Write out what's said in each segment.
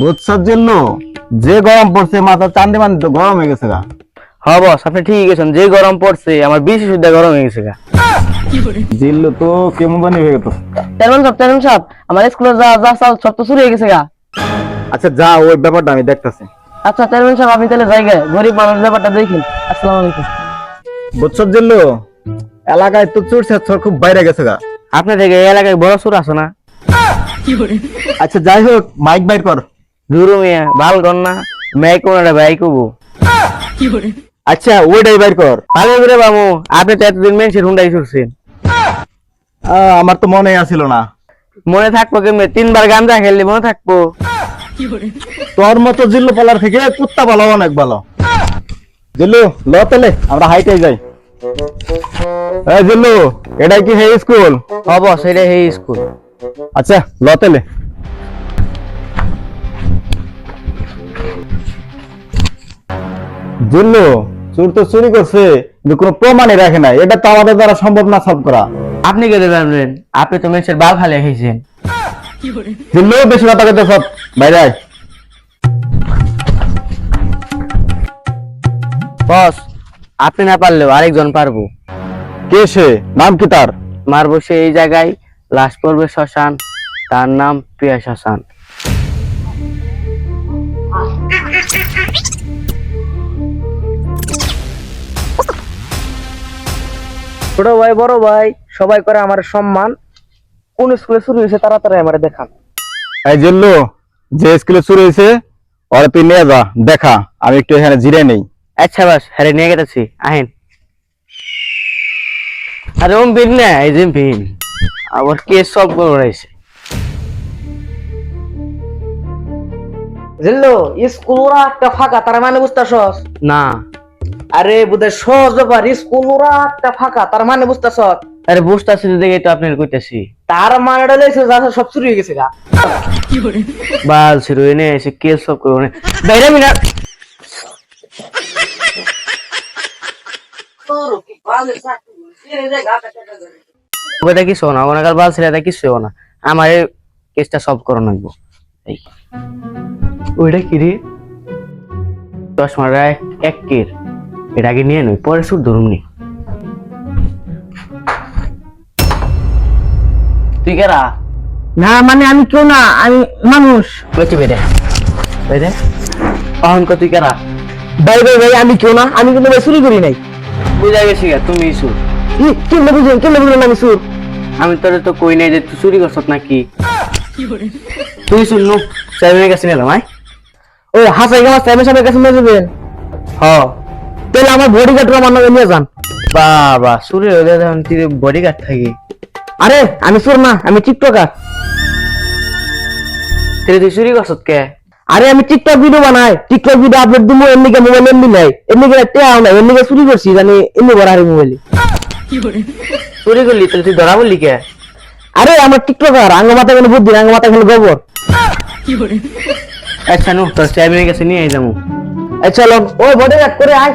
বুঝছার জন্য যে গরম পড়ছে মাথা চান্দে মানে গরম হয়ে গেছে গা। হ্যাঁ বস আপনি ঠিক গেছেন। যে গরম পড়ছে আমার বেশি সুদ্ধা গরম হয়ে গেছে গা। জিল্লু তো কেমন জানি হয়ে গেছে? তেমন সব তেমন সব। আমার স্কুলে যা যা সব সব তো শুরু হয়ে গেছে গা। আচ্ছা যা ওই ব্যাপারটা আমি দেখতেছি। আচ্ছা তেমন সব আপনি তাহলে জায়গায় গরিব মানুষ ব্যাপারটা দেখেন আসসালামু আলাইকুম। বুঝছার জন্য এলাকায় তো চোর ছাত্র খুব বাইরে গেছে গা। আপনার থেকে এই এলাকায় বড় সুর আছে না? আচ্ছা যাই হোক মাইক বাইর কর। দূর মিয়া ভালো কর না। মেয়ে কোনটা ভাই কবু আচ্ছা ওইটাই বাইর কর। ভালো করে বামু আপনি তো এতদিন মেনছেন হুন্ডাই আহ, আমার তো মনে আসিল না। মনে থাকব কেমনে? তিনবার গাঞ্জা খেললে মনে থাকব। তোর মতো জিল্লু পালার থেকে কুত্তা ভালো অনেক ভালো। জিল্লু ল তাহলে আমরা হাইটে যাই। এই জিল্লু এটাই কি হে স্কুল? অবশ্য এটা এই স্কুল। আচ্ছা ল তাহলে। জিল্লু চোর তো চুরি করছে কিন্তু কোনো প্রমাণই রাখে নাই। এটা তো আমাদের দ্বারা সম্ভব না সলভ করা। আপনি কে দেবেন আপনি তো মেনছেন বাল খালে খাইছেন জিল্লু বেশি কথা কথা সব। বাইরে আয়। বস আপনি না পারলেও আরেকজন পারব। কে সে? নাম কি তার? মারবো সে এই জায়গায় লাশ পড়বে শ্মশান তার নাম প্রিয়া শ্মশান। ছোট ভাই বড় ভাই সবাই করে আমার সম্মান। কোন স্কুলে শুরু হয়েছে তাড়াতাড়ি আমার দেখান। এই জিল্লু যে স্কুলে চুরি হয়েছে ওরা তুই নিয়ে যা দেখা। আমি একটু এখানে জিরে নেই। আচ্ছা বাস হ্যাঁ নিয়ে গেছি আহেন। আরে ওম বিন না এই যে বিন আবার কেস সব করে রয়েছে জিল্লো স্কুল ওরা একটা ফাঁকা তার মানে বুঝতেছস? না। আরে বুধে সহজ ব্যাপার স্কুল ওরা একটা ফাঁকা তার মানে বুঝতেছস আরে বুঝতেছি তো দেখে তো আপনার কইতাছি। তার মানে লইছে যা সব চুরি হয়ে গেছে গা। বাল ছিল এনে এসে কেস সব করে বাইরে মিনা ওটা কিছু না ওনাকার বাল ছিল এটা কিছু না। আমার এই কেসটা সলভ করে এই। ওইটা কি রে? চশমাটা এক কের। এটা আগে নিয়ে নই পরে সুর ধরুন নি। তুই কেরা না মানে আমি কেউ না আমি মানুষ। বলছি বেরে বেরে অহন কো তুই কেরা ভাই ভাই ভাই আমি কেউ না আমি কিন্তু ভাই চুরি করি নাই। বুঝা গেছি তুমি সুর। কেমনে বুঝলেন কেমনে বুঝলেন আমি সুর? আমি তোরে তো কই নাই যে তুই চুরি করছত নাকি? তুই শুনু সাহেবের কাছে নিলাম আয়। ওই হাসাই গাছ সাহেবের সাহেবের কাছে নিয়ে যাবেন। হ। তাহলে আমার বডি গার্ড আমার নামে নিয়ে যান। বাবা তুই বডি গার্ড থাকি। আরে আমি সুর না আমি টিকটকার। তুই চুরি করছত কে? আরে আমি টিকটক ভিডিও বানাই টিকটক ভিডিও আপলোড দিমু এমনি কে মোবাইল এমনি নাই এমনি কে টেয়াও নাই এমনি কে চুরি করছি জানি এমনি বড় মোবাইলে চুরি করলি তাহলে তুই ধরা বললি কে? আরে আমার টিকটকার আঙ্গ মাথা কোনো বুদ্ধি আঙ্গ মাথা কোনো গোবর। আচ্ছা নু তোর সাহেবের কাছে নিয়ে যাব। এই চলো ওই বডি গার্ড করে আয়।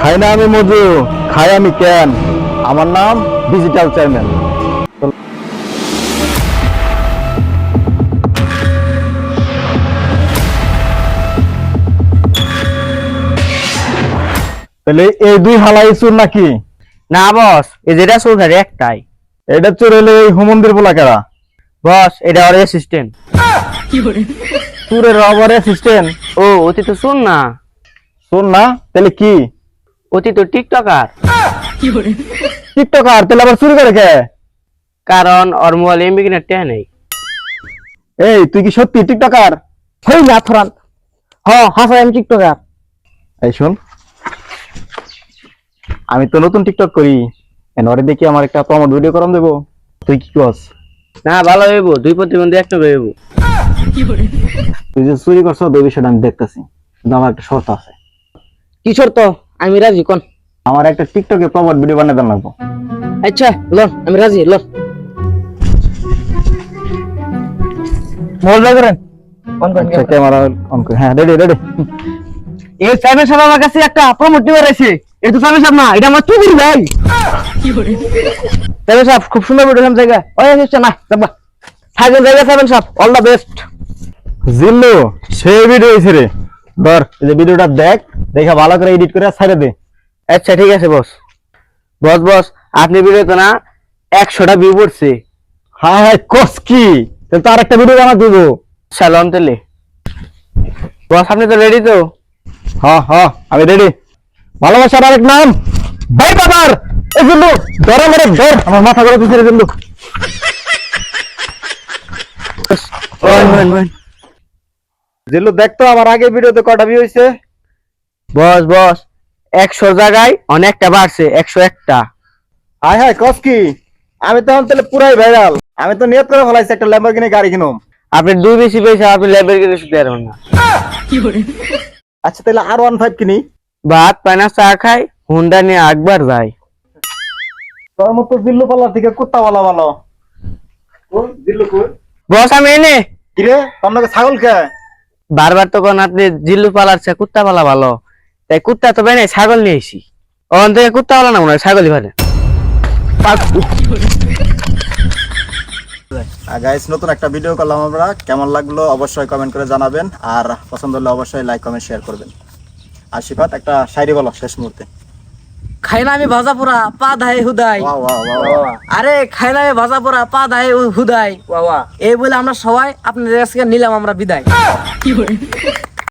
খাই না আমি মজু খাই আমি কেন আমার নাম ডিজিটাল চেয়ারম্যান তাহলে এই দুই হালাই চোর নাকি? না বস এই যেটা চৌধারি একটাই। এটা চোর হলে এই হোমন্দির বলা কেরা বস এটা ওর অ্যাসিস্ট্যান্ট চোরের রবার অ্যাসিস্ট্যান্ট ও অতি তো শুন না। শোন না? তাহলে কি? অতি তো টিকটকার। টিকটকার তাহলে আবার চুরি করে কে? কারণ ওর মোবাইল এমবি কিনা টেয়া নেই। এই তুই কি সত্যি টিকটকার? হই না আথরান হ হাসাই আমি টিকটকার। এই শোন। আমি তো নতুন টিকটক করি। এনরে দেখি আমার একটা প্রমোট ভিডিও করাম দেবো। তুই কি কস না ভালো হইব দুই প্রতিবন্ধী একটা হইব। তুই যে চুরি করছ ওই বিষয়টা আমি দেখতেছি। কিন্তু আমার একটা শর্ত আছে। কি শর্ত? আমি রাজি কোন? আমার একটা টিকটকে প্রমোট ভিডিও বানিয়ে দেন লাগবো। আচ্ছা লন আমি রাজি লন। মজা করেন। অন করেন আচ্ছা ক্যামেরা। অন করে। হ্যাঁ রেডি রেডি এই সাহেব আমার কাছে একটা প্রমোট নিয়ে রয়েছে এটা তো সাইমের সাহেব না এটা আমার চুবির ভাই। সাইমের সাহেব খুব সুন্দর ভিডিও সাম জায়গা। ওই হচ্ছে না যাবা। থাকেন জায়গা সাইমেন সাহেব অল দ্য বেস্ট জিল্লু সেই ভিডিও রে। ধর, এই যে ভিডিওটা দেখ, দেখে ভালো করে এডিট করে ছাড়ে দে। আচ্ছা ঠিক আছে, বস। বস বস, আপনি ভিডিওতে না একশোটা ভিউ পড়ছে। হ্যাঁ হ্যাঁ কোস কি? তাহলে তো আরেকটা ভিডিও বানা দিব। স্যালন তেলে বস, আপনি তো রেডি তো? হ্যাঁ হ্যাঁ আমি রেডি ভালোবাসার আরেক নাম, ভাই বাবার। এই জিল্লু ধর আমার মাথা করে দিচ্ছে জিল্লু বস, বস, বস। জিল্লু দেখ তো আমার আগে ভিডিওতে কটা ভিউ হয়েছে বস বস একশো জায়গায় অনেকটা বাড়ছে একশো একটা। হাই হাই কস কি? আমি তো এখন তাহলে পুরাই ভাইরাল আমি তো নিয়ত করে ফেলাইছি একটা ল্যাম্বরগিনি গাড়ি কিনুম। আপনি দুই বেশি পয়সা আপনি কিনে শুধু পারবেন না। আচ্ছা তাহলে আর ওয়ান ফাইভ কিনি। ভাত পায়না চা খাই হুন্ডা নিয়ে একবার যাই। তোর মতো জিল্লু পাল্লার থেকে কুত্তা বলা ভালো। ও জিল্লু কই বস আমি এনে। কিরে নাকি ছাগল কে? বারবার তো আপনি জিল্লু পালার কুত্তা পালা ভালো। তাই কুত্তা তো বেনে ছাগল নিয়ে এসি ওখান থেকে কুত্তা পালা না মনে হয় ছাগলই ভালো গাইস নতুন একটা ভিডিও করলাম আমরা। কেমন লাগল অবশ্যই কমেন্ট করে জানাবেন। আর পছন্দ হলে অবশ্যই লাইক কমেন্ট শেয়ার করবেন। আর শিফাত, একটা শায়রি বলো শেষ মুহূর্তে। খাই না আমি ভাজা পোড়া পা ধায় হুদাই। ওয়া ওয়া ওয়া আরে খাই না আমি ভাজা পোড়া পা ধায় হুদাই। এই বলে আমরা সবাই আপনাদের কাছে নিলাম আমরা বিদায়।